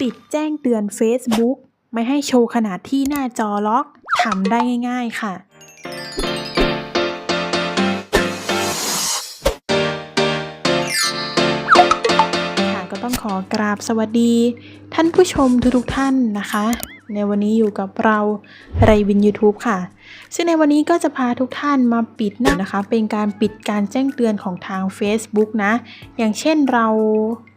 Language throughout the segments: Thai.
ปิดแจ้งเตือน Facebook ไม่ให้โชว์ขนาดที่หน้าจอล็อกทำได้ง่าย ๆ ค่ะ ค่ะ ก็ต้องขอกราบสวัสดี ท่านผู้ชมทุกๆท่านนะคะ ในวันนี้อยู่กับเราไรวิน YouTube ค่ะ ซึ่งในวันนี้ก็จะพาทุกท่านมาปิดนะนะคะ เป็นการปิดการแจ้งเตือนของทาง Facebook นะ อย่างเช่นเรา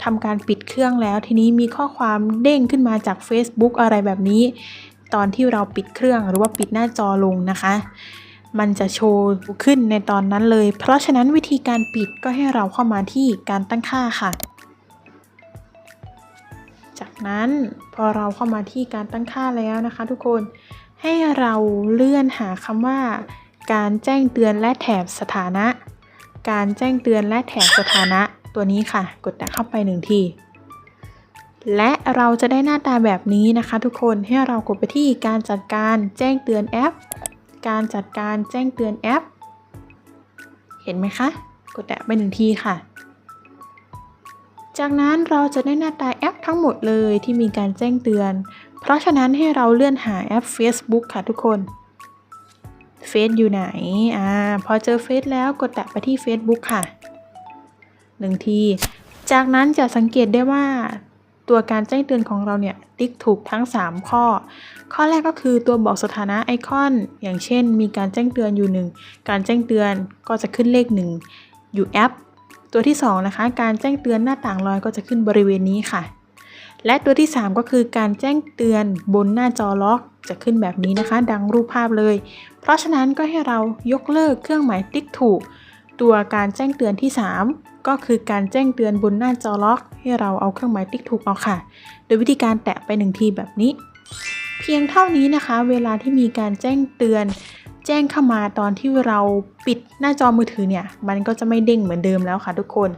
ทำการปิดเครื่องแล้ว ทีนี้มีข้อความเด้งขึ้นมาจาก Facebook อะไรแบบนี้ ตอนที่เราปิดเครื่องหรือว่าปิดหน้าจอลงนะคะมันจะโชว์ขึ้นในตอนนั้นเลย เพราะฉะนั้นวิธีการปิดก็ให้เราเข้ามาที่การตั้งค่าค่ะ นั้นพอเราเข้ามาที่การตั้งค่าแล้วนะคะ ทุกคนให้เราเลื่อนหาคำว่า การแจ้งเตือนและแถบสถานะ การแจ้งเตือนและแถบสถานะตัวนี้ค่ะ กดแตะเข้าไปหนึ่งทีและเราจะได้หน้าตาแบบนี้นะคะ ทุกคนให้เรากดไปที่การจัดการแจ้งเตือนแอป การจัดการแจ้งเตือนแอป เห็นไหมคะ กดแตะไปหนึ่งทีค่ะ จากนั้นเราจะได้หน้าตาแอปทั้งหมดเลยที่มีการแจ้งเตือน เพราะฉะนั้นให้เราเลื่อนหาแอป Facebook ค่ะทุกคนเฟซอยู่ไหน อ่า พอเจอเฟซแล้วกดแตะไปที่ Facebook ค่ะหนึ่งที จากนั้นจะสังเกตได้ว่าตัวการแจ้งเตือนของเราเนี่ยติ๊กถูกทั้ง 3 ข้อ ข้อแรกก็คือตัวบอกสถานะไอคอน อย่างเช่น มีการแจ้งเตือนอยู่หนึ่งการแจ้งเตือนก็จะขึ้นเลข 1 อยู่แอป ตัวที่2นะคะการแจ้งเตือนหน้าต่างลอยก็จะขึ้นบริเวณนี้ค่ะ และตัวที่ 3 ก็คือการแจ้งเตือนบนหน้าจอล็อกจะขึ้นแบบนี้นะคะ ดังรูปภาพเลย เพราะฉะนั้นก็ให้เรายกเลิกเครื่องหมายติ๊กถูก ตัวการแจ้งเตือนที่ 3 ก็คือการแจ้งเตือนบนหน้าจอล็อก ให้เราเอาเครื่องหมายติ๊กถูกเอาค่ะ โดยวิธีการแตะไปหนึ่งทีแบบนี้ เพียงเท่านี้นะคะ เวลาที่มีการแจ้งเตือน แจ้งเข้ามาตอนที่เราปิดหน้าจอมือถือเนี่ย มันก็จะไม่เด้งเหมือนเดิมแล้วค่ะทุกคน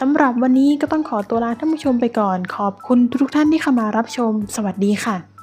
สำหรับวันนี้ก็ต้องขอตัวลาท่านผู้ชมไปก่อน ขอบคุณทุกท่านที่เข้ามารับชม สวัสดีค่ะ